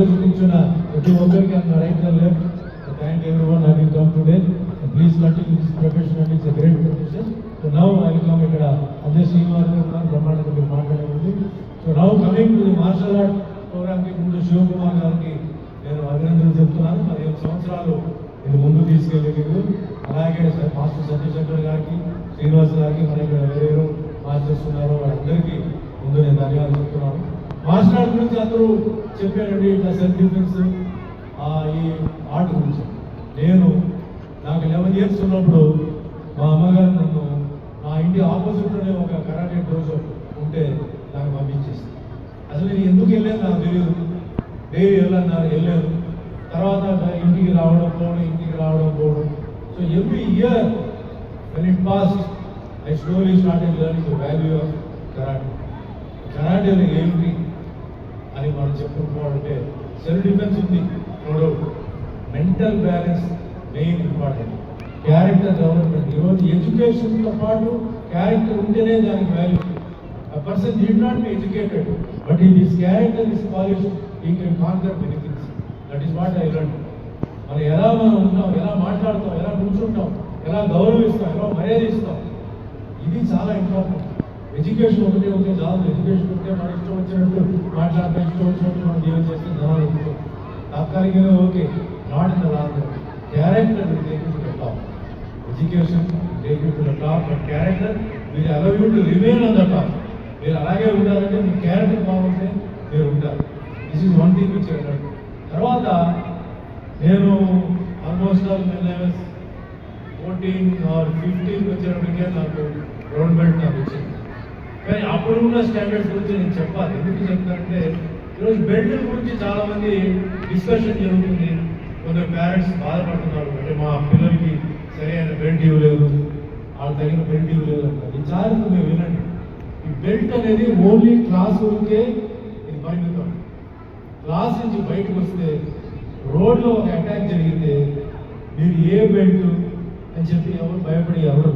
రోజు కూర్చున్న ప్రతి ఒక్కరికి అంత right left thank everyone have come today please continue this profession and it's great profession so now I come ఇక్కడ అదే శ్రీనివాస్ గారు బ్రహ్మాండంగా మీరు మాట్లాడేది. So now coming to the martial art ప్రోగ్రామ్కి ముందు శివకుమార్ గారికి నేను అభినందనలు చెప్తున్నాను. పదిహేను సంవత్సరాలు ఇది ముందు తీసుకెళ్ళలేదు అలాగే మాస్టర్ సత్యశంకర్ గారికి శ్రీనివాస్ గారికి మన ఇక్కడ వేరే మాస్టర్స్ ఉన్నారు వాళ్ళందరికీ ముందు నేను ధన్యవాదాలు చెప్తున్నాను. మార్షల్ ఆర్ట్ గురించి అందరూ చెప్పారండి ఇట్లా సెల్ఫ్ డిఫెన్స్ ఈ ఆర్ట్ గురించి. నేను నాకు లెవెన్ ఇయర్స్ ఉన్నప్పుడు మా అమ్మగారు నన్ను మా ఇంటి ఆపోజిట్లోనే ఒక కరాటే డోజో ఉంటే నాకు పంపించేసి అసలు నేను ఎందుకు వెళ్ళాను నాకు తెలియదు. డైలీ వెళ్ళన్నారు వెళ్ళాను. తర్వాత ఇంటికి రావడం పోవడం ఇంటికి రావడం పోవడం. So every year when it pass I slowly started learning the value of karate karate ఏంటి అని మనం చెప్పుకోవాలంటే సెల్ఫ్ డిఫెన్స్ ఉంది. ఇప్పుడు mental balance main important character development ఈరోజు ఎడ్యుకేషన్తో పాటు క్యారెక్టర్ ఉంటేనే దానికి value A person need not be educated, but if his character is polished, he can conquer many things. That is what I learned. మనం ఎలా మనం ఉంటాం ఎలా మాట్లాడతాం ఎలా కూర్చుంటాం ఎలా గౌరవిస్తాం ఎలా మర్యాద ఇస్తాం ఇది చాలా ఇంపార్టెంట్ ఎడ్యుకేషన్ ఒకటే ఒకటి కాదు ఎడ్యుకేషన్ ఉంటే మన ఇష్టం వచ్చినట్టు మాట్లాడతాం ఇష్టం వచ్చినట్టు మనం జీవనం చేస్తే జనాలు ఉంటాం తాత్కాలికంగా okay. Not in the long character top education take the top but character మీరు allow you to remain on the top మీరు అలాగే ఉండాలంటే మీ క్యారెక్టర్ బాగుంటే మీరు ఉంటారు this is one thing which తర్వాత నేను almost all fourteen or fifteen వచ్చేటప్పటికే నాకు రౌండ్ బెల్ట్ నాకు వచ్చింది. కానీ అప్పుడు ఉన్న స్టాండర్డ్స్ గురించి నేను చెప్పాలి. ఎందుకు చెప్తానంటే ఈరోజు బెల్ట్ గురించి చాలా మంది డిస్కషన్ జరుగుతుంది. కొందరు పేరెంట్స్ బాధపడుతున్నారు. అంటే మా పిల్లలకి సరైన బెల్ట్ ఇవ్వలేదు. వాళ్ళకి తగిన బెల్ట్ ఇవ్వలేదు అంటారు ఈ చాలా మేము వినండి. ఈ బెల్ట్ అనేది ఓన్లీ క్లాస్ రూమ్కే ఇది పరిమితం. క్లాస్ నుంచి బయటకు వస్తే రోడ్లో ఒక అటాక్ జరిగితే మీరు ఏ బెల్ట్ అని చెప్పి ఎవరు భయపడి ఎవరు?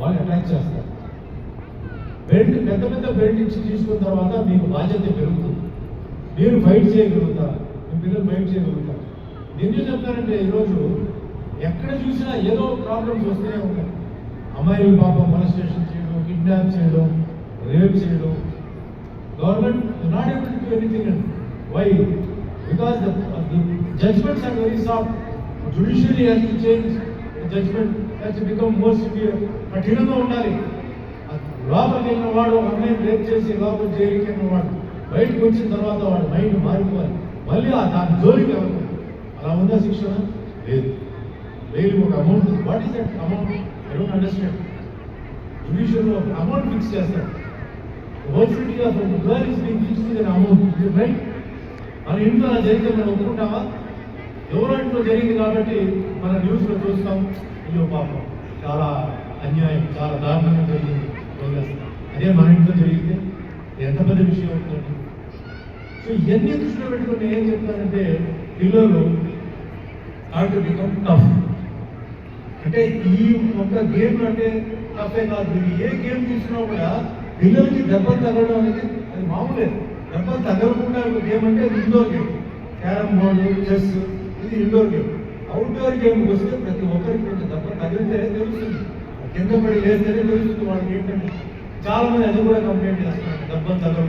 వాళ్ళు అటాక్ చేస్తారు. బెల్ట్ పెద్ద పెద్ద బెల్ట్ ఇచ్చి తీసుకున్న తర్వాత మీకు బాధ్యత పెరుగుతుంది. మీరు ఫైట్ చేయగలుగుతారు. మీ పిల్లలు ఫైట్ చేయగలుగుతారు. ఎందుకు చెప్తారంటే ఈరోజు ఎక్కడ చూసినా ఏదో ప్రాబ్లమ్స్ వస్తూనే ఉంటాయి. అమ్మాయి పాపం molestation చేయడం కిడ్నాప్ చేయడం రేప్ చేయడం. Government not able to anything and why because the judgements are very soft judiciary has to change judgement has to become more severe కఠినంగా ఉండాలి. లోపలికి వెళ్ళినవాడు ఒక అమ్మాయిని రేప్ చేసి లోపల జైలుకి వెళ్ళినవాడు బయటకు వచ్చిన తర్వాత వాడు మైండ్ మారిపోవాలి. మళ్ళీ ఆ దాని జోలికి వెళ్ళకూడదు అలా ఉందా శిక్షణ లేదు. లేదు ఒక amount what is that amount I don't understand జుడిషియల్లో amount fix చేస్తాడు varsity of girl is been fix with amount right మన ఇంట్లో అలా జరిగితే మనం ఒప్పుకుంటామా ఎవరో ఇంట్లో జరిగింది కాబట్టి మన న్యూస్లో చూస్తాం. అయ్యో పాపం చాలా అన్యాయం చాలా దారుణంగా జరిగింది. అదే మన ఇంట్లో జరిగితే ఎంత పెద్ద విషయం అవుతుంది. సో ఇవన్నీ దృష్టిలో పెట్టుకుని ఏం చెప్తానంటే పిల్లలు ఆర్ట్ బికమ్ టఫ్. అంటే ఈ ఒక గేమ్ అంటే తప్పే కాదు. ఏ గేమ్ తీసుకున్నా కూడా పిల్లలకి దెబ్బలు తగలడం అనేది అది మామూలే. దెబ్బలు తగలకుండా ఒక గేమ్ అంటే అది indoor game. Carrom board chess ఇది ఇండోర్ గేమ్. అవుట్డోర్ గేమ్కి వస్తే ప్రతి ఒక్కరికి కింద పడి లేస్తేనే తెలుస్తుంది వాళ్ళకి ఏంటంటే చాలా మంది అది కూడా కంప్లైంట్ చేస్తున్నారు. డబ్బులు తగ్గ